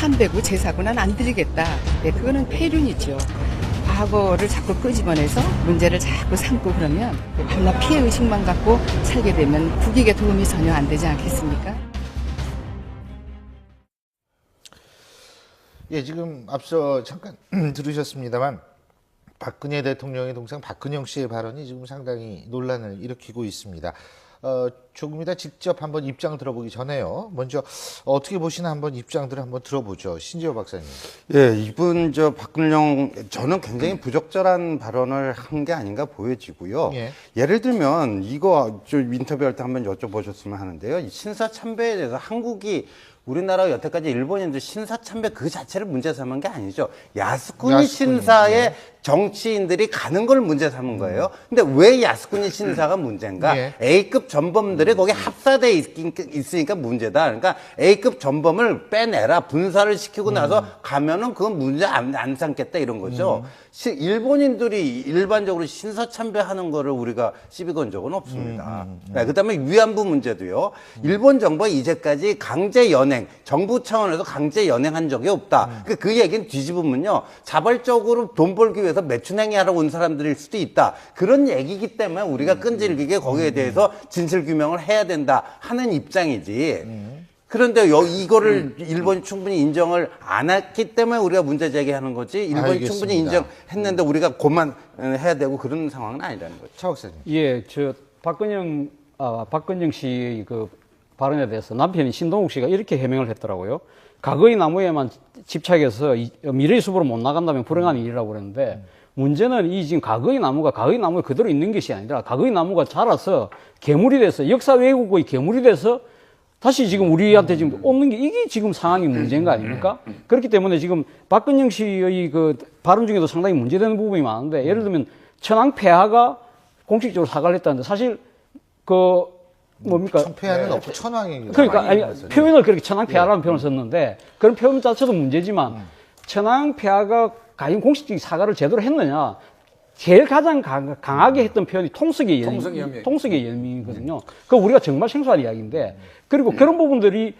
참되고 제사고 난 안 드리겠다. 네, 그거는 폐륜이죠. 과거를 자꾸 끄집어내서 문제를 자꾸 삼고 그러면 밤낮 피해 의식만 갖고 살게 되면 국익에 도움이 전혀 안 되지 않겠습니까? 예, 지금 앞서 잠깐 들으셨습니다만 박근혜 대통령의 동생 박근영 씨의 발언이 지금 상당히 논란을 일으키고 있습니다. 어, 조금 이따 직접 한번 입장을 들어보기 전에요. 먼저 어떻게 보시나 한번 입장들을 한번 들어보죠. 신지호 박사님. 예, 이분 저 박근영 저는 굉장히 부적절한 발언을 한 게 아닌가 보여지고요. 예. 예를 들면 이거 저 인터뷰할 때 한번 여쭤보셨으면 하는데요. 이 신사 참배에 대해서 한국이 우리나라 여태까지 일본인들 신사 참배 그 자체를 문제 삼은 게 아니죠. 야스쿠니 야스쿠니, 신사에 예. 정치인들이 가는 걸 문제 삼은 거예요. 근데 왜 야스쿠니 신사가 문제인가? 예. A급 전범들이 거기 합사돼 있- 있으니까 문제다. 그러니까 A급 전범을 빼내라. 분사를 시키고 나서 가면은 그건 문제 안, 안 삼겠다 이런 거죠. 시- 일본인들이 일반적으로 신사 참배하는 거를 우리가 시비 건 적은 없습니다. 네, 그다음에 위안부 문제도요. 일본 정부가 이제까지 강제 연행, 정부 차원에서 강제 연행한 적이 없다. 그, 그 얘기는 뒤집으면요. 자발적으로 돈 벌기 위해 서 매춘행위 하러 온 사람들일 수도 있다. 그런 얘기이기 때문에 우리가 끈질기게 거기에 대해서 진실 규명을 해야 된다 하는 입장이지. 그런데 여, 이거를 일본이 충분히 인정을 안 했기 때문에 우리가 문제 제기하는 거지. 일본이 알겠습니다. 충분히 인정했는데 우리가 그만 해야 되고 그런 상황은 아니라는 거죠. 차 박사님. 예, 저 박근영 아 박근영 씨의 그 발언에 대해서 남편인 신동욱 씨가 이렇게 해명을 했더라고요. 과거의 나무에만 집착해서 이- 미래의 숲으로 못 나간다면 불행한 일이라고 그랬는데 문제는 이 지금 과거의 나무가 과거의 나무에 그대로 있는 것이 아니라 과거의 나무가 자라서 괴물이 돼서 역사 왜곡의 괴물이 돼서 다시 지금 우리한테 지금 오는 게 이게 지금 상황이 문제인 거 아닙니까? 그렇기 때문에 지금 박근영 씨의 그 발언 중에도 상당히 문제되는 부분이 많은데 예를 들면 천황 폐하가 공식적으로 사과를 했다는데 사실 그 뭡니까? 청폐하는 없고 천황이. 그러니까 아니, 표현을 그렇게 천황 폐하라는 표현을 썼는데 그런 표현 자체도 문제지만 천황 폐하가 과연 공식적인 사과를 제대로 했느냐? 제일 가장 강, 강하게 했던 표현이 통속의 열미, 통속의 열미. 통속의 열미거든요. 그 우리가 정말 생소한 이야기인데 그리고 그런 부분들이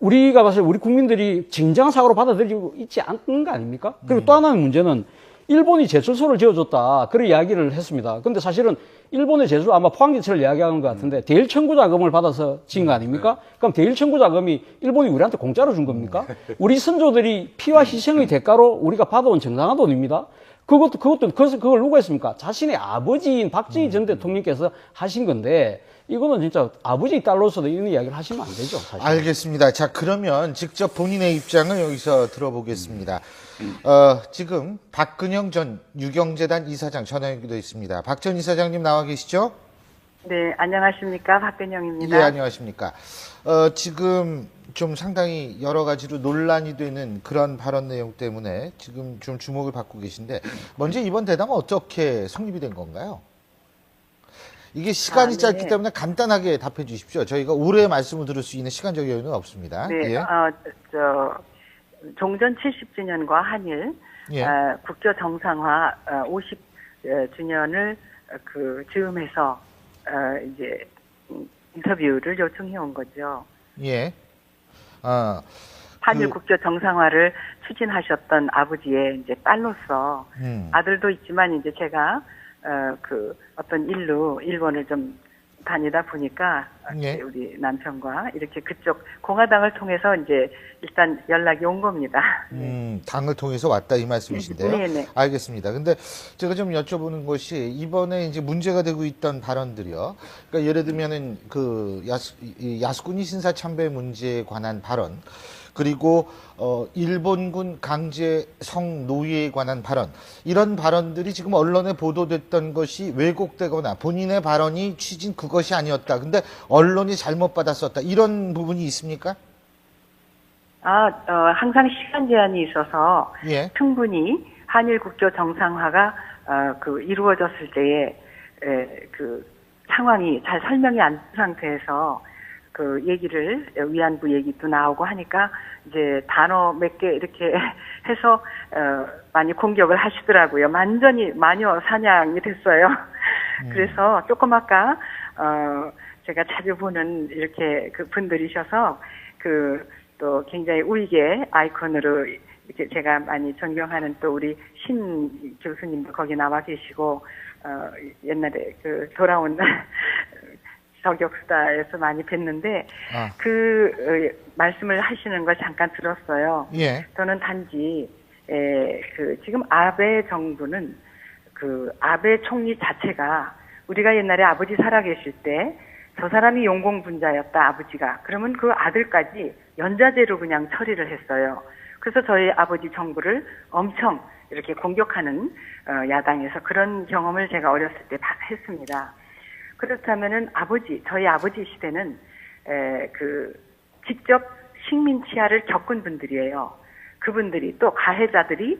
우리가 봤을 때 우리 국민들이 진정한 사고로 받아들이고 있지 않는 거 아닙니까? 그리고 또 하나의 문제는 일본이 제철소를 지어줬다. 그런 이야기를 했습니다. 근데 사실은 일본의 제주 아마 포항제철을 이야기하는 것 같은데 대일 청구 자금을 받아서 지은 거 아닙니까? 그럼 대일 청구 자금이 일본이 우리한테 공짜로 준 겁니까? 우리 선조들이 피와 희생의 대가로 우리가 받아온 정당한 돈입니다. 그것도 그것도 그것을 그걸 누가 했습니까? 자신의 아버지인 박정희 전 대통령께서 하신 건데 이거는 진짜 아버지 딸로서도 이런 이야기를 하시면 안 되죠. 사실. 알겠습니다. 자, 그러면 직접 본인의 입장을 여기서 들어보겠습니다. 어, 지금 박근영 전 유경재단 이사장 전화 연결되어 있습니다. 박 전 이사장님 나와 계시죠? 네, 안녕하십니까. 박근영입니다. 예, 안녕하십니까. 어, 지금 좀 상당히 여러 가지로 논란이 되는 그런 발언 내용 때문에 지금 좀 주목을 받고 계신데, 먼저 이번 대담은 어떻게 성립이 된 건가요? 이게 시간이 아, 네. 짧기 때문에 간단하게 답해 주십시오. 저희가 오래 말씀을 들을 수 있는 시간적 여유는 없습니다. 네, 예. 어, 저, 종전 70주년과 한일, 예. 어, 국교 정상화 어, 50주년을 그 즈음해서 어, 이제 음, 인터뷰를 요청해 온 거죠. 예. 아, 한일 그- 국교 정상화를 추진하셨던 아버지의 이제 딸로서 음. 아들도 있지만 이제 제가 어, 그 어떤 일로 일본을 좀 다니다 보니까 예. 우리 남편과 이렇게 그쪽 공화당을 통해서 이제 일단 연락이 온 겁니다. 음, 당을 통해서 왔다 이 말씀이신데요. 네네. 알겠습니다. 근데 제가 좀 여쭤보는 것이 이번에 이제 문제가 되고 있던 발언들이요. 그러니까 예를 들면은 그 야스, 이 야스쿠니 신사 참배 문제에 관한 발언, 그리고 어 일본군 강제 성 노예에 관한 발언 이런 발언들이 지금 언론에 보도됐던 것이 왜곡되거나 본인의 발언이 취진 그것이 아니었다. 근데 언론이 잘못 받았었다. 이런 부분이 있습니까? 아, 어, 항상 시간 제한이 있어서 예. 충분히 한일 국교 정상화가 어, 그 이루어졌을 때에 에, 그 상황이 잘 설명이 안 된 상태에서 그 얘기를 위안부 얘기도 나오고 하니까 이제 단어 몇 개 이렇게 해서 어, 많이 공격을 하시더라고요. 완전히 마녀 사냥이 됐어요. 그래서 조금 아까 어, 제가 자주 보는 이렇게 그 분들이셔서 그 또 굉장히 우익의 아이콘으로 이렇게 제가 많이 존경하는 또 우리 신 교수님도 거기 나와 계시고 어 옛날에 그 돌아온 저격수다에서 많이 뵀는데 아. 그 어, 말씀을 하시는 걸 잠깐 들었어요. 예. 저는 단지 에, 그 지금 아베 정부는 그 아베 총리 자체가 우리가 옛날에 아버지 살아계실 때 저 사람이 용공분자였다 아버지가 그러면 그 아들까지 연자제로 그냥 처리를 했어요. 그래서 저희 아버지 정부를 엄청 이렇게 공격하는 어, 야당에서 그런 경험을 제가 어렸을 때 바- 했습니다. 그렇다면은 아버지 저희 아버지 시대는 에, 그 직접 식민 치하를 겪은 분들이에요. 그분들이 또 가해자들이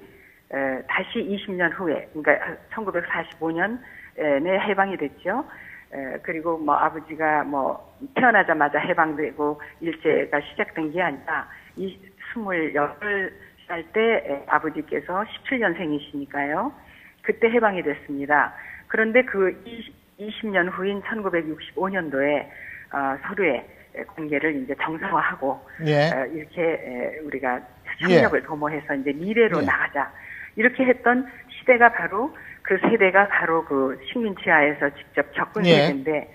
에, 다시 20년 후에 그러니까 1945년에 해방이 됐죠. 에, 그리고 뭐 아버지가 뭐 태어나자마자 해방되고 일제가 시작된 게 아니라 이 28살 때 에, 아버지께서 17년생이시니까요. 그때 해방이 됐습니다. 그런데 그 20, 년 후인 1965년도에 어, 서로의 관계를 이제 정상화하고 예. 어, 이렇게 에, 우리가 협력을 도모해서 이제 미래로 예. 나가자 이렇게 했던 시대가 바로 그 세대가 바로 그 식민지하에서 직접 겪은 예. 세대인데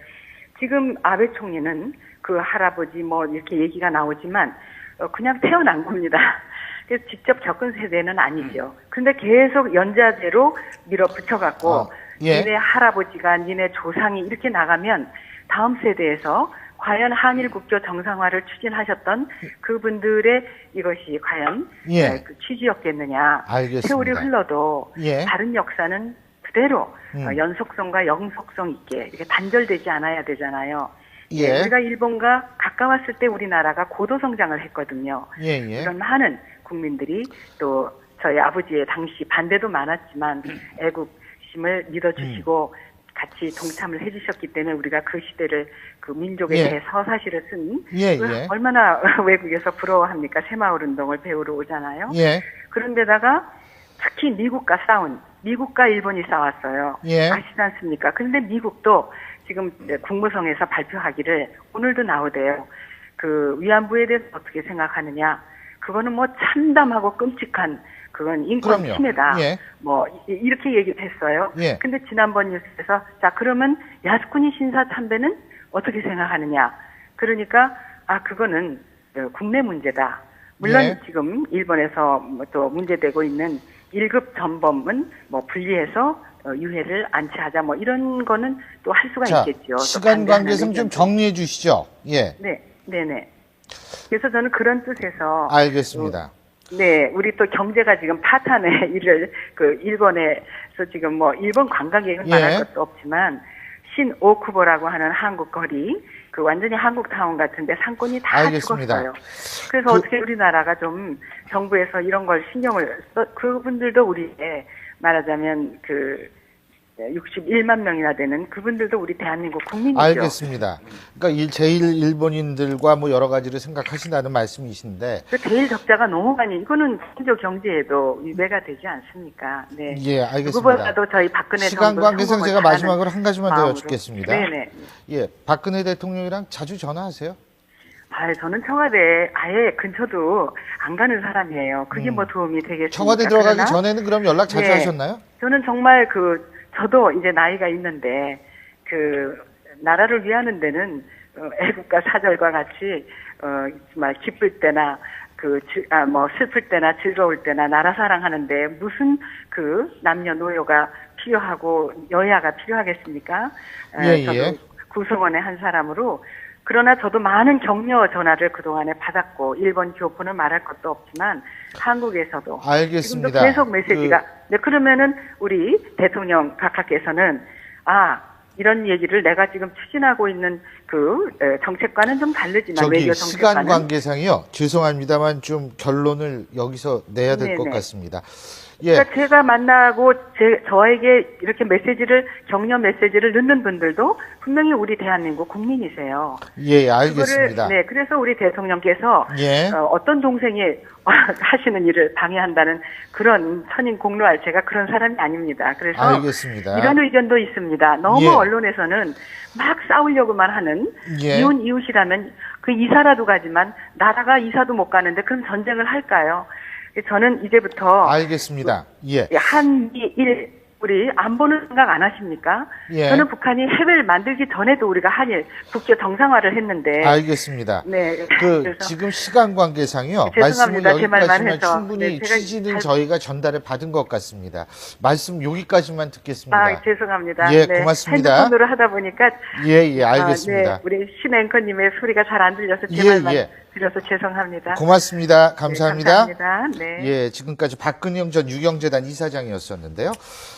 지금 아베 총리는 그 할아버지 뭐 이렇게 얘기가 나오지만 어, 그냥 태어난 겁니다. 그래서 직접 겪은 세대는 아니죠. 근데 계속 연자제로 밀어붙여갖고 어, 예. 니네 할아버지가 니네 조상이 이렇게 나가면 다음 세대에서 과연 한일 국교 정상화를 추진하셨던 그분들의 이것이 과연 예. 에, 그 취지였겠느냐. 알겠습니다. 세월이 흘러도 예. 다른 역사는 그대로 음. 어, 연속성과 영속성 있게 이렇게 단절되지 않아야 되잖아요. 예. 우리가 일본과 가까웠을 때 우리나라가 고도 성장을 했거든요. 예, 예. 그런 많은 국민들이 또 저희 아버지의 당시 반대도 많았지만 애국 심을 믿어주시고 음. 같이 동참을 해주셨기 때문에 우리가 그 시대를 그 민족에 예. 대해 서사시를 쓴 예, 그 예. 얼마나 외국에서 부러워합니까 새마을 운동을 배우러 오잖아요. 예. 그런데다가 특히 미국과 싸운 미국과 일본이 싸웠어요. 예. 아시지 않습니까? 그런데 미국도 지금 국무성에서 발표하기를 오늘도 나오대요. 그 위안부에 대해서 어떻게 생각하느냐? 그거는 뭐 참담하고 끔찍한 그건 인권 그럼요. 침해다. 예. 뭐 이- 이렇게 얘기를 했어요. 예. 근데 지난번 뉴스에서 자 그러면 야스쿠니 신사 참배는 어떻게 생각하느냐? 그러니까 아 그거는 어, 국내 문제다. 물론 예. 지금 일본에서 뭐또 문제되고 있는 1급 전범은 뭐 분리해서 어, 유해를 안치하자 뭐 이런 거는 또 할 수가 자, 있겠죠. 또 시간 관계상 좀. 정리해 주시죠. 예. 네, 네, 네. 그래서 저는 그런 뜻에서 알겠습니다. 네, 우리 또 경제가 지금 파탄의 일을 그 일본에서 지금 뭐 일본 관광객은 예. 말할 것도 없지만 신오쿠보라고 하는 한국 거리 그 완전히 한국 타운 같은데 상권이 다 알겠습니다. 죽었어요. 그래서 그- 어떻게 우리나라가 좀 정부에서 이런 걸 신경을 써 그분들도 우리의 말하자면 그 61만 명이나 되는 그분들도 우리 대한민국 국민이죠. 알겠습니다. 그러니까 일- 제일 일본인들과 뭐 여러 가지를 생각하신다는 말씀이신데 그 대일 적자가 너무 많이 이거는 민족 경제에도 위배가 되지 않습니까? 네. 예, 알겠습니다. 누구보다도 저희 박근혜 시간 관계상 제가 마지막으로 한 가지만 더 마음으로. 여쭙겠습니다. 네네. 예, 박근혜 대통령이랑 자주 전화하세요? 아, 저는 청와대 아예 근처도 안 가는 사람이에요. 그게 뭐 도움이 되겠습니까? 음. 청와대 들어가기 그러나 전에는 그럼 연락 자주 네. 하셨나요? 저는 정말 그 저도 이제 나이가 있는데 그 나라를 위하는 데는 어, 애국가 사절과 같이 어 정말 기쁠 때나 그아뭐 슬플 때나 즐거울 때나 나라 사랑하는데 무슨 그 남녀노여가 필요하고 여야가 필요하겠습니까? 에, 예, 저도 예. 구성원의 한 사람으로 그러나 저도 많은 격려 전화를 그동안에 받았고 일본 교포는 말할 것도 없지만 한국에서도 알겠습니다. 지금도 계속 메시지가 네, 그러면은 우리 대통령 각하께서는 아 이런 얘기를 내가 지금 추진하고 있는 그 에, 정책과는 좀 다르지만 저기 외교 시간 정책과는 관계상이요. 죄송합니다만 좀 결론을 여기서 내야 될 것. 같습니다. 예. 그러니까 제가 만나고 제, 저에게 이렇게 메시지를 격려 메시지를 넣는 분들도 분명히 우리 대한민국 국민이세요. 예, 알겠습니다. 그거를, 네, 그래서 우리 대통령께서 예. 어, 어떤 동생이 하시는 일을 방해한다는 그런 선임 공로할 제가 그런 사람이 아닙니다. 그래서 알겠습니다. 이런 의견도 있습니다. 너무 예. 언론에서는 막 싸우려고만 하는 예. 이웃 이웃이라면 그 이사라도 가지만 나라가 이사도 못 가는데 그럼 전쟁을 할까요? 저는 이제부터 알겠습니다. 예. 한미일 우리 안보는 생각 안 하십니까? 예. 저는 북한이 해외를 만들기 전에도 우리가 한일 국교 정상화를 했는데 알겠습니다. 네. 그 지금 시간 관계상요. 네, 말씀을 여기까지만. 충분히 네, 취지는 잘- 저희가 전달을 받은 것 같습니다. 말씀 여기까지만 듣겠습니다. 아, 죄송합니다. 예, 고맙습니다. 핸드폰으로 하다 보니까 예, 예, 아, 알겠습니다. 네, 우리 신 앵커님의 소리가 잘 안 들려서 제 예, 말만 예. 드려서 죄송합니다. 고맙습니다. 네, 감사합니다. 감사합니다. 네. 예, 지금까지 박근영 전 유경재단 이사장이었었는데요.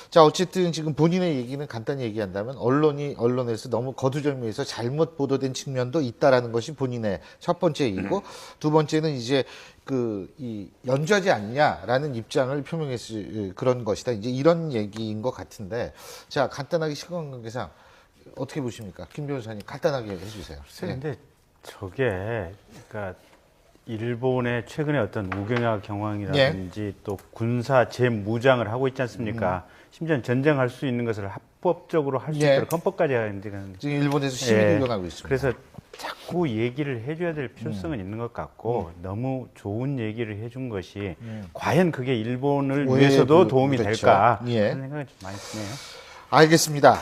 자, 어쨌든 지금 본인의 얘기는 간단히 얘기한다면 언론이 언론에서 너무 거두절미해서 잘못 보도된 측면도 있다라는 것이 본인의 첫 번째 얘기고 두 번째는 이제 그이 연좌지 않냐라는 입장을 표명했을 그런 것이다. 이제 이런 얘기인 것 같은데 자, 간단하게 시간 관계상 어떻게 보십니까? 김 변호사님 간단하게 해주세요. 글쎄, 예. 근데 저게, 그러니까 일본의 최근에 어떤 우경화 경황이라든지 예. 또 군사 재무장을 하고 있지 않습니까? 심지어 전쟁할 수 있는 것을 합법적으로 할수 음. 예. 있도록 헌법까지 하는데 그건 지금 일본에서 시위를 예. 일어나고 있습니다. 그래서 자꾸 얘기를 해줘야 될 필요성은 음. 있는 것 같고 너무 좋은 얘기를 해준 것이 과연 그게 일본을 왜 위해서도 그- 도움이 그렇죠. 될까 예. 하는 생각이 좀 많이 드네요. 알겠습니다.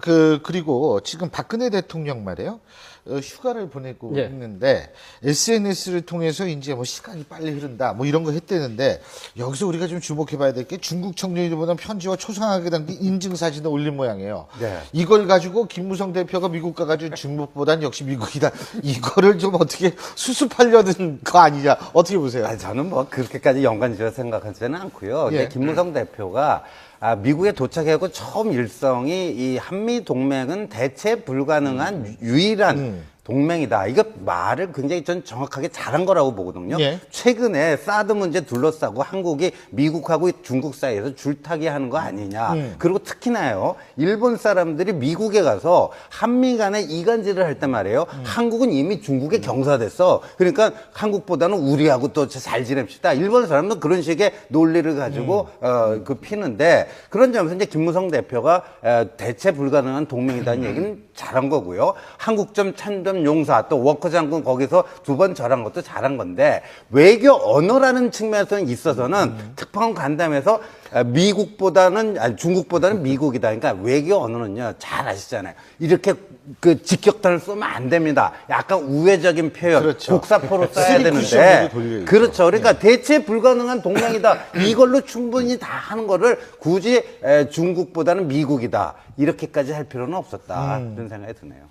그 그리고 지금 박근혜 대통령 말이에요. 어, 휴가를 보내고 예. 있는데 SNS를 통해서 이제 뭐 시간이 빨리 흐른다 뭐 이런 거 했대는데 여기서 우리가 좀 주목해봐야 될 게 중국 청년이 보낸 편지와 초상하게 담긴 인증 사진을 올린 모양이에요. 네. 이걸 가지고 김무성 대표가 미국 가가지고 중국보단 역시 미국이다. 이거를 좀 어떻게 수습하려는 거 아니냐 어떻게 보세요? 아니, 저는 뭐 그렇게까지 연관지어 생각하지는 않고요. 예. 김무성 대표가 아, 미국에 도착하고 처음 일성이 이 한미 동맹은 대체 불가능한 유일한 음. 동맹이다. 이거 말을 굉장히 전 정확하게 잘한 거라고 보거든요. 예. 최근에 사드 문제 둘러싸고 한국이 미국하고 중국 사이에서 줄타기 하는 거 아니냐. 음. 그리고 특히나요, 일본 사람들이 미국에 가서 한미 간에 이간질을 할 때 말이에요. 음. 한국은 이미 중국에 경사됐어. 그러니까 한국보다는 우리하고 또 잘 지냅시다. 일본 사람도 그런 식의 논리를 가지고 음. 어, 그 피는데 그런 점에서 이제 김무성 대표가 어, 대체 불가능한 동맹이라는 얘기는 잘한 거고요. 한국점 참점 용사 또 워커 장군 거기서 두 번 절한 것도 잘한 건데 외교 언어라는 측면에서는 있어서는 특파원 간담회에서 어, 미국보다는 아니 중국보다는 미국이다. 그러니까 외교 언어는요 잘 아시잖아요. 이렇게 그 직격탄을 쏘면 안 됩니다. 약간 우회적인 표현, 그렇죠. 곡사포로 써야 되는데. 그렇죠. 그러니까 대체 불가능한 동맹이다. 이걸로 충분히 다 하는 거를 굳이 에, 중국보다는 미국이다. 이렇게까지 할 필요는 없었다. 이런 생각이 드네요.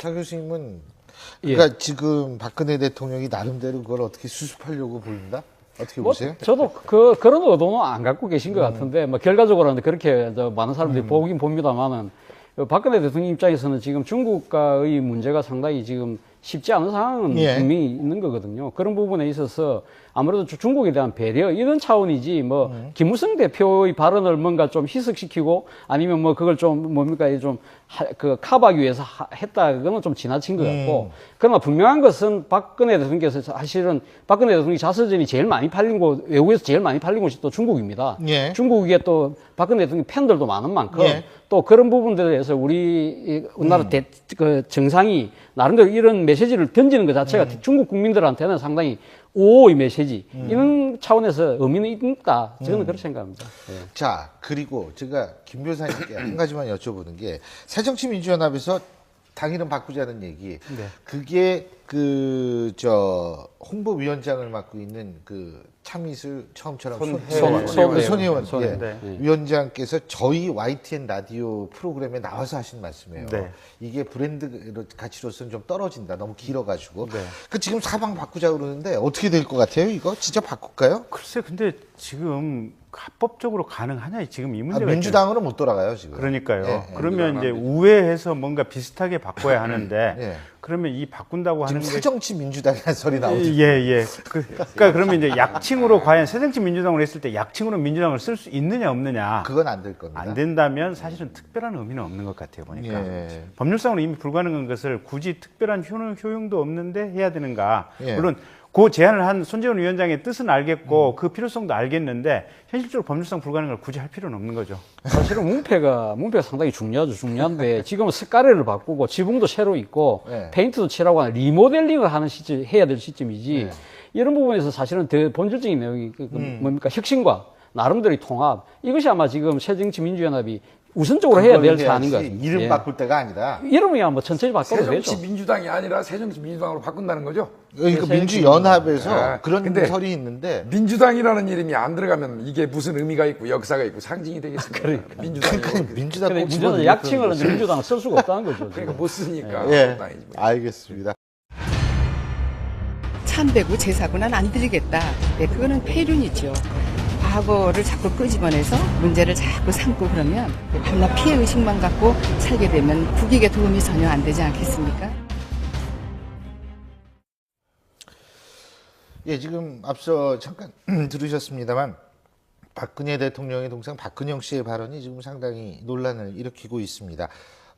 차 교수님은 예. 그러니까 지금 박근혜 대통령이 나름대로 그걸 어떻게 수습하려고 보인다? 어떻게 뭐 보세요? 저도 그 그런 의도는 안 갖고 계신 것 같은데 뭐 결과적으로는 그렇게 저 많은 사람들이 보긴 봅니다만은 어, 박근혜 대통령 입장에서는 지금 중국과의 문제가 상당히 지금 쉽지 않은 상황은 예. 분명히 있는 거거든요. 그런 부분에 있어서 아무래도 주- 중국에 대한 배려 이런 차원이지 뭐 김무성 대표의 발언을 뭔가 좀 희석시키고 아니면 뭐 그걸 좀 뭡니까 좀그 커버하기 위해서 하- 했다 그거는 좀 지나친 것 같고 그러나 분명한 것은 박근혜 대통령께서 사실은 박근혜 대통령 자서전이 제일 많이 팔린 곳 외국에서 제일 많이 팔린 곳이 또 중국입니다. 예. 중국에 또 박근혜 대통령 팬들도 많은 만큼 예. 또 그런 부분들에 대해서 우리 이 우리나라 대, 그 정상이 나름대로 이런 메시지를 던지는 것 자체가 중국 국민들한테는 상당히 오의 메시지 이런 차원에서 의미는 있다. 저는 그렇게 생각합니다. 예. 자, 그리고 제가 김 교사님께 한 가지만 여쭤보는 게 새정치민주연합에서 당 이름 바꾸자는 얘기. 그게 그 저 홍보위원장을 맡고 있는 그 참이슬 처음처럼 손혜원. 손- 손혜원. 손혜원 손혜원. 예. 네. 위원장께서 저희 YTN 라디오 프로그램에 나와서 하신 말씀이에요. 네. 이게 브랜드 가치로서는 좀 떨어진다. 너무 길어가지고. 네. 그 지금 사방 바꾸자 그러는데 어떻게 될 것 같아요? 이거 진짜 바꿀까요? 글쎄, 근데 지금 합법적으로 가능하냐 지금 이 아, 문제가 있잖아요. 민주당으로 못 돌아가요 지금. 그러니까요. 예, 예. 그러면 이제 우회해서 뭔가 비슷하게 바꿔야 하는데 예. 그러면 이 바꾼다고 하는 지금 게 새정치 민주당이라는 소리 나오죠. 예, 예. 그, 그러니까 그러면 이제 약칭으로 과연 새정치 민주당으로 했을 때 약칭으로 민주당을 쓸 수 있느냐 없느냐 그건 안 될 겁니다. 안 된다면 사실은 특별한 의미는 없는 것 같아요 보니까 예. 법률상으로 이미 불가능한 것을 굳이 특별한 효능, 효용도 없는데 해야 되는가 예. 물론 그 제안을 한 손재원 위원장의 뜻은 알겠고 그 필요성도 알겠는데 현실적으로 법률상 불가능한 걸 굳이 할 필요는 없는 거죠. 사실은 문패가 문패가 상당히 중요하죠. 중요한데 지금은 색깔을 바꾸고 지붕도 새로 있고 네. 페인트도 칠하고 하는 리모델링을 하는 시점 해야 될 시점이지. 네. 이런 부분에서 사실은 더 본질적인 내용이 그, 그 음. 뭡니까 혁신과 나름대로의 통합 이것이 아마 지금 새정치민주연합이 우선적으로 해야 될 사안인 것 같습니다. 이름 예. 바꿀 때가 아니라 이름이야 뭐 천천히 바꿔도 되죠. 새정치 민주당이 아니라 새정치 민주당으로 바꾼다는 거죠. 그러니까 네, 민주연합에서 아, 그런 설이 있는데 민주당이라는 이름이 안 들어가면 이게 무슨 의미가 있고 역사가 있고 상징이 되겠습니까? 민주당이 그러니까 민주당 꼭 문제는 집어넣는 약칭을 민주당은 쓸 수가 없다는 거죠. 지금. 그러니까 못 쓰니까 예, 당이지 뭐. 알겠습니다. 참배구 제사구는 안 드리겠다. 네, 그거는 폐륜이죠. 과거를 자꾸 끄집어내서 문제를 자꾸 삼고 그러면 밤낮 피해 의식만 갖고 살게 되면 국익에 도움이 전혀 안 되지 않겠습니까? 예, 지금 앞서 잠깐 들으셨습니다만 박근혜 대통령의 동생 박근영 씨의 발언이 지금 상당히 논란을 일으키고 있습니다.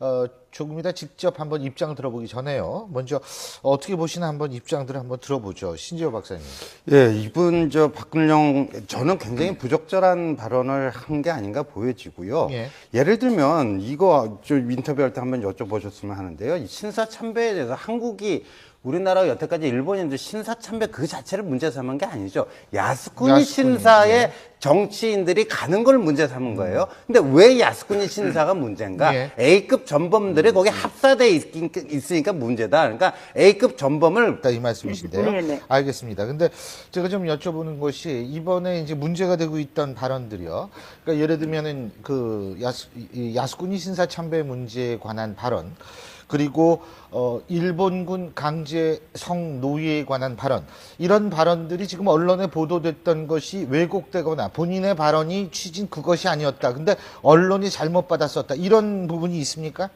어, 조금 이따 직접 한번 입장 들어보기 전에요. 먼저 어떻게 보시나 한번 입장들을 한번 들어보죠. 신지호 박사님. 예, 이분 저 박근영 저는 굉장히 부적절한 발언을 한 게 아닌가 보여지고요. 예. 예를 들면 이거 저 인터뷰할 때 한번 여쭤보셨으면 하는데요. 이 신사 참배에 대해서 한국이 우리나라가 여태까지 일본인들 신사 참배 그 자체를 문제 삼은 게 아니죠. 야스쿠니 야스쿠니, 신사에 정치인들이 가는 걸 문제 삼은 거예요. 근데 왜 야스쿠니 신사가 문제인가? 예. A급 전범들이 거기 합사돼 있긴- 있으니까 문제다. 그러니까 A급 전범을 이 말씀이신데요. 네 네. 알겠습니다. 근데 제가 좀 여쭤보는 것이 이번에 이제 문제가 되고 있던 발언들이요. 그러니까 예를 들면은 그 야스, 이 야스쿠니 신사 참배 문제에 관한 발언, 그리고 어 일본군 강제 성 노예에 관한 발언 이런 발언들이 지금 언론에 보도됐던 것이 왜곡되거나 본인의 발언이 취진 그것이 아니었다. 근데 언론이 잘못 받았었다. 이런 부분이 있습니까?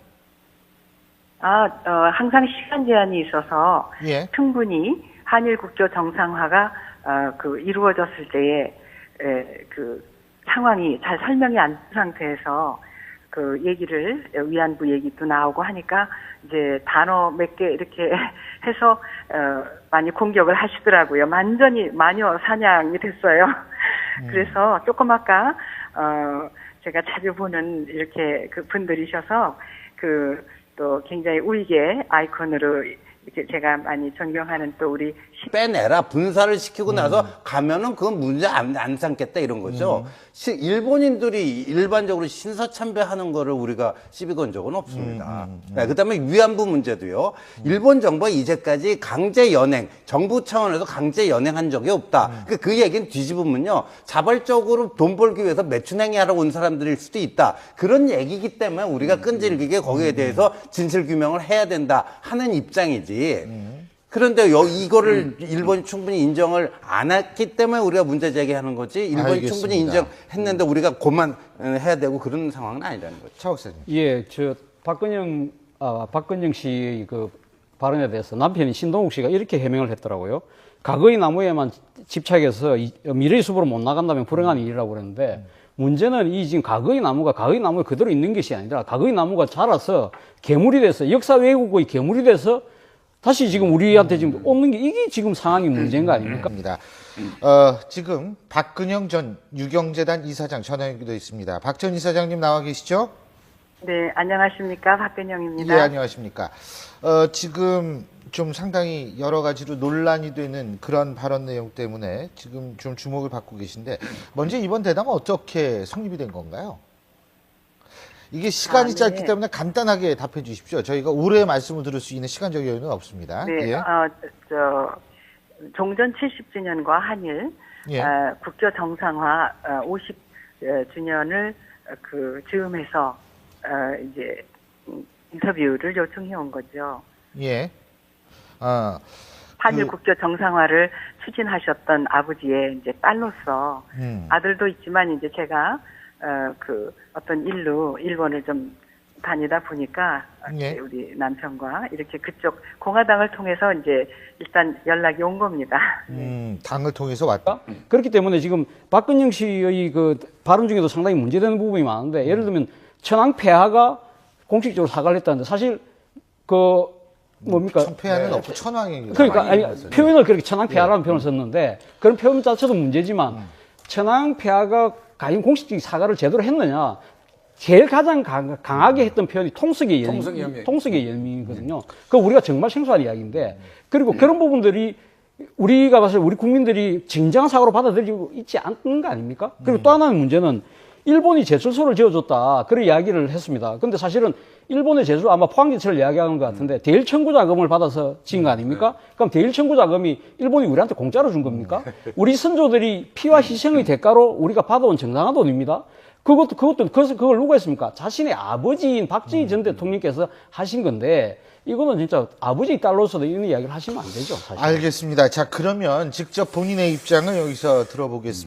아, 어, 항상 시간 제한이 있어서 예. 충분히 한일 국교 정상화가 어, 그 이루어졌을 때에 에, 그 상황이 잘 설명이 안 된 상태에서 그 얘기를 위안부 얘기도 나오고 하니까 이제 단어 몇 개 이렇게 해서 어, 많이 공격을 하시더라고요. 완전히 마녀 사냥이 됐어요. 그래서 조금 아까 어, 제가 자주 보는 이렇게 그 분들이셔서 그 또 굉장히 우익의 아이콘으로 이렇게 제가 많이 존경하는 또 우리 빼내라 분사를 시키고 나서 가면은 그건 문제 안, 안 삼겠다 이런 거죠. 시- 일본인들이 일반적으로 신사 참배하는 거를 우리가 시비 건 적은 없습니다. 네, 그다음에 위안부 문제도요. 일본 정부가 이제까지 강제 연행 정부 차원에서 강제 연행한 적이 없다. 그, 그 얘기는 뒤집으면요. 자발적으로 돈 벌기 위해서 매춘행위 하러 온 사람들일 수도 있다. 그런 얘기이기 때문에 우리가 끈질기게 거기에 대해서 진실 규명을 해야 된다 하는 입장이지. 그런데 여, 이거를 일본이 충분히 인정을 안 했기 때문에 우리가 문제 제기하는 거지 일본이 알겠습니다. 충분히 인정했는데 우리가 그만 어, 해야 되고 그런 상황은 아니라는 거죠. 차 박사님. 예, 저 박근영 아 박근영 씨의 그 발언에 대해서 남편인 신동욱 씨가 이렇게 해명을 했더라고요. 과거의 나무에만 집착해서 이- 미래의 숲으로 못 나간다면 불행한 일이라고 그랬는데 문제는 이 지금 과거의 나무가 과거의 나무에 그대로 있는 것이 아니라 과거의 나무가 자라서 괴물이 돼서 역사 왜곡의 괴물이 돼서 다시 지금 우리한테 지금 오는 게 이게 지금 상황이 문제인 거 아닙니까? 입니다. 어, 지금 박근영 전 유경재단 이사장 전화 연결돼 있습니다. 박 전 이사장님 나와 계시죠? 네 안녕하십니까 박근영입니다. 예, 안녕하십니까. 어, 지금 좀 상당히 여러 가지로 논란이 되는 그런 발언 내용 때문에 지금 좀 주목을 받고 계신데 먼저 이번 대담은 어떻게 성립이 된 건가요? 이게 시간이 아, 네. 짧기 때문에 간단하게 답해 주십시오. 저희가 오래 말씀을 들을 수 있는 시간적 여유는 없습니다. 네, 예. 어, 저 종전 70주년과 한일 예. 어, 국교 정상화 어, 50주년을 그 즈음해서 어, 이제 음, 인터뷰를 요청해 온 거죠. 예. 아, 한일 그- 국교 정상화를 추진하셨던 아버지의 이제 딸로서 음. 아들도 있지만 이제 제가 어, 그 어떤 일로 일본을 좀 다니다 보니까 예. 우리 남편과 이렇게 그쪽 공화당을 통해서 이제 일단 연락이 온 겁니다. 음, 당을 통해서 왔다. 그렇기 때문에 지금 박근영 씨의 그 발언 중에도 상당히 문제되는 부분이 많은데 예를 들면 천황 폐하가 공식적으로 사과를 했다는데 사실 그 뭡니까? 천패하는 없고 천황이. 그러니까 아니, 표현을 그렇게 천황 폐하라는 표현을 썼는데 그런 표현 자체도 문제지만 천황 폐하가 과연 공식적인 사과를 제대로 했느냐 제일 가장 강, 하게 했던 표현이 통속의 연임, 통속의 연임. 통속의 연임이거든요. 그 우리가 정말 생소한 이야기인데 그리고 그런 부분들이 우리가 봤을 때 우리 국민들이 진정한 사고로 받아들이고 있지 않는 거 아닙니까? 그리고 또 하나의 문제는 일본이 제철소를 지어줬다 그런 이야기를 했습니다. 근데 사실은 일본의 제주 아마 포항제철을 이야기하는 것 같은데 대일 청구 자금을 받아서 지은 거 아닙니까? 그럼 대일 청구 자금이 일본이 우리한테 공짜로 준 겁니까? 우리 선조들이 피와 희생의 대가로 우리가 받아온 정당한 돈입니다. 그것도 그것도 그래서 그걸 누가 했습니까? 자신의 아버지인 박정희 전 대통령께서 하신 건데 이거는 진짜 아버지 딸로서도 이런 이야기를 하시면 안 되죠. 사실. 알겠습니다. 자, 그러면 직접 본인의 입장을 여기서 들어보겠습니다.